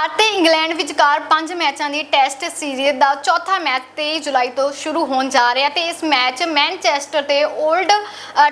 ਭਾਰਤ ਤੇ ਇੰਗਲੈਂਡ ਵਿਚਕਾਰ ਪੰਜ ਮੈਚਾਂ ਦੀ ਟੈਸਟ ਸੀਰੀਜ਼ ਦਾ ਚੌਥਾ ਮੈਚ 23 ਜੁਲਾਈ ਤੋਂ ਸ਼ੁਰੂ ਹੋਣ ਜਾ ਰਿਹਾ ਤੇ ਇਸ ਮੈਚ ਮੈਨਚੈਸਟਰ ਦੇ 올ਡ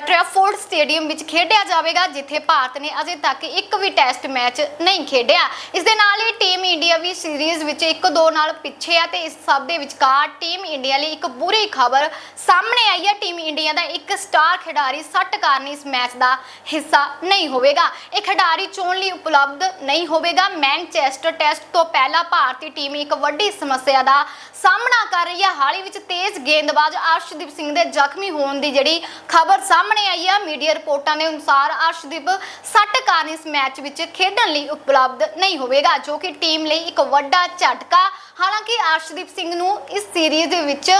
ਟ੍ਰੈਫੋਰਡ ਸਟੇਡੀਅਮ ਵਿੱਚ ਖੇਡਿਆ ਜਾਵੇਗਾ, ਜਿੱਥੇ ਭਾਰਤ ਨੇ ਅਜੇ ਤੱਕ ਇੱਕ ਵੀ ਟੈਸਟ ਮੈਚ ਨਹੀਂ ਖੇਡਿਆ। ਇਸ ਦੇ ਨਾਲ ਹੀ ਇੰਡੀਆ ਵੀ ਸੀਰੀਜ਼ ਵਿੱਚ 1-2 ਨਾਲ ਪਿੱਛੇ ਆ ਤੇ ਇਸ ਸਭ ਦੇ ਵਿਚਕਾਰ ਟੀਮ ਇੰਡੀਆ ਲਈ ਇੱਕ ਬੁਰੀ ਖਬਰ ਸਾਹਮਣੇ ਆਈ ਹੈ ਟੀਮ ਇੰਡੀਆ ਦਾ ਇੱਕ ਸਟਾਰ ਖਿਡਾਰੀ ਸੱਟ ਕਾਰਨ ਇਸ ਮੈਚ ਦਾ ਹਿੱਸਾ ਨਹੀਂ ਹੋਵੇਗਾ। ਇਹ ਖਿਡਾਰੀ ਚੋਣ ਲਈ ਉਪਲਬਧ ਨਹੀਂ ਹੋਵੇਗਾ। ਮੈਨਚੈਸਟਰ ਟੈਸਟ ਤੋਂ ਪਹਿਲਾਂ ਭਾਰਤੀ ਟੀਮ ਇੱਕ ਵੱਡੀ ਸਮੱਸਿਆ ਦਾ ਸਾਹਮਣਾ ਕਰ ਰਹੀ ਹੈ। ਹਾਲ ਹੀ ਵਿੱਚ ਤੇਜ਼ ਗੇਂਦਬਾਜ਼ ਅਰਸ਼ਦੀਪ ਸਿੰਘ ਦੇ ਜ਼ਖਮੀ ਹੋਣ ਦੀ ਜਿਹੜੀ ਖਬਰ ਸਾਹਮਣੇ ਆਈ ਹੈ। ਮੀਡੀਆ ਰਿਪੋਰਟਾਂ ਦੇ ਅਨੁਸਾਰ ਅਰਸ਼ਦੀਪ ਸੱਟ ਕਾਰਨ ਇਸ ਮੈਚ ਵਿੱਚ ਖੇਡਣ ਲਈ ਉਪਲਬਧ ਨਹੀਂ ਹੋਵੇਗਾ, ਜੋ ਕਿ ਟੀਮ ਲਈ ਇੱਕ ਵੱਡਾ ਝਟਕਾ। ਹਾਲਾਂਕਿ ਅਰਸ਼ਦੀਪ ਸਿੰਘ ਨੂੰ ਇਸ ਸੀਰੀਜ਼ ਦੇ ਵਿੱਚ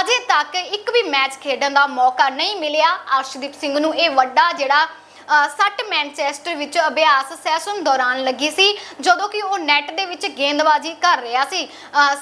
ਅਜੇ ਤੱਕ ਇੱਕ ਵੀ ਮੈਚ ਖੇਡਣ ਦਾ ਮੌਕਾ ਨਹੀਂ ਮਿਲਿਆ। ਅਰਸ਼ਦੀਪ ਸਿੰਘ ਨੂੰ ਇਹ ਵੱਡਾ ਜਿਹੜਾ ਅ, ਸੱਟ ਮੈਨਚੈਸਟਰ ਵਿੱਚ ਅਭਿਆਸ ਸੈਸ਼ਨ ਦੌਰਾਨ ਲੱਗੀ ਸੀ ਜਦੋਂ ਕਿ ਉਹ ਨੈਟ ਦੇ ਵਿੱਚ ਗੇਂਦਬਾਜ਼ੀ ਕਰ ਰਿਹਾ ਸੀ।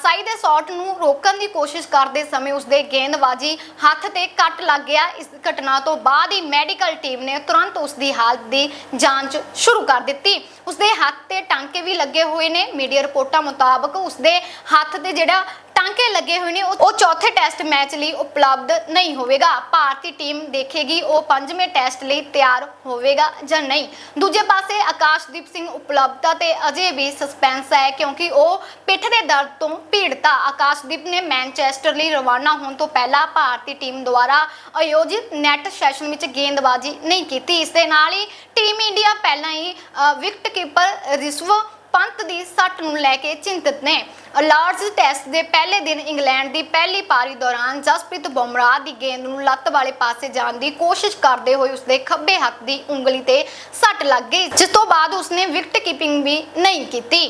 ਸਾਈ ਦੇ ਸ਼ਾਟ ਨੂੰ ਰੋਕਣ ਦੀ ਕੋਸ਼ਿਸ਼ ਕਰਦੇ ਸਮੇਂ ਉਸਦੇ ਗੇਂਦਬਾਜ਼ੀ ਹੱਥ ਤੇ ਕੱਟ ਲੱਗ ਗਿਆ। ਇਸ ਘਟਨਾ ਤੋਂ ਬਾਅਦ ਹੀ ਮੈਡੀਕਲ ਟੀਮ ਨੇ ਤੁਰੰਤ ਉਸਦੀ ਹਾਲਤ ਦੀ ਜਾਂਚ ਸ਼ੁਰੂ ਕਰ ਦਿੱਤੀ। ਉਸਦੇ ਹੱਥ ਤੇ ਟਾਂਕੇ ਵੀ ਲੱਗੇ ਹੋਏ ਨੇ। ਮੀਡੀਆ ਰਿਪੋਰਟਾਂ ਮੁਤਾਬਕ ਉਸਦੇ ਹੱਥ ਤੇ ਜਿਹੜਾ ਟਾਂਕੇ ਲੱਗੇ ਹੋਏ ਨੇ, ਉਹ ਚੌਥੇ ਟੈਸਟ ਮੈਚ ਲਈ ਉਪਲਬਧ ਨਹੀਂ ਹੋਵੇਗਾ। ਭਾਰਤੀ ਟੀਮ ਦੇਖੇਗੀ ਉਹ ਪੰਜਵੇਂ ਟੈਸਟ ਲਈ ਤਿਆਰ ਹੋਵੇਗਾ ਜਾਂ ਨਹੀਂ। ਦੂਜੇ ਪਾਸੇ ਆਕਾਸ਼ਦੀਪ ਸਿੰਘ ਉਪਲਬਧਤਾ ਤੇ ਅਜੇ ਵੀ ਸਸਪੈਂਸ ਹੈ, ਕਿਉਂਕਿ ਉਹ ਪਿੱਠ ਦੇ ਦਰਦ ਤੋਂ ਪੀੜਤਾ। ਆਕਾਸ਼ਦੀਪ ਨੇ ਮੈਨਚੈਸਟਰ ਲਈ ਰਵਾਨਾ ਹੋਣ ਤੋਂ ਪਹਿਲਾਂ ਭਾਰਤੀ ਟੀਮ ਦੁਆਰਾ ਆਯੋਜਿਤ ਨੈਟ ਸੈਸ਼ਨ ਵਿੱਚ ਗੇਂਦਬਾਜ਼ੀ ਨਹੀਂ ਕੀਤੀ। ਇਸ ਦੇ ਨਾਲ ਹੀ ਟੀਮ ਇੰਡੀਆ ਪਹਿਲਾਂ ਹੀ ਵਿਕਟ ਕੀਪਰ ਰਿਸ਼ਵ ਪੰਤ ਦੀ ਸੱਟ ਨੂੰ ਲੈ ਕੇ ਚਿੰਤਤ ਨੇ। ਲਾਰਡਸ ਟੈਸਟ ਦੇ ਪਹਿਲੇ ਦਿਨ ਇੰਗਲੈਂਡ ਦੀ ਪਹਿਲੀ ਪਾਰੀ ਦੌਰਾਨ ਜਸਪ੍ਰੀਤ ਬੁਮਰਾਹ ਦੀ ਗੇਂਦ ਨੂੰ ਲੱਤ ਵਾਲੇ ਪਾਸੇ ਜਾਣ ਦੀ ਕੋਸ਼ਿਸ਼ ਕਰਦੇ ਹੋਏ ਉਸਦੇ ਖੱਬੇ ਹੱਥ ਦੀ ਉਂਗਲੀ ਤੇ ਸੱਟ ਲੱਗ ਗਈ, ਜਿਸ ਤੋਂ ਬਾਅਦ ਉਸਨੇ ਵਿਕਟ ਕੀਪਿੰਗ ਵੀ ਨਹੀਂ ਕੀਤੀ।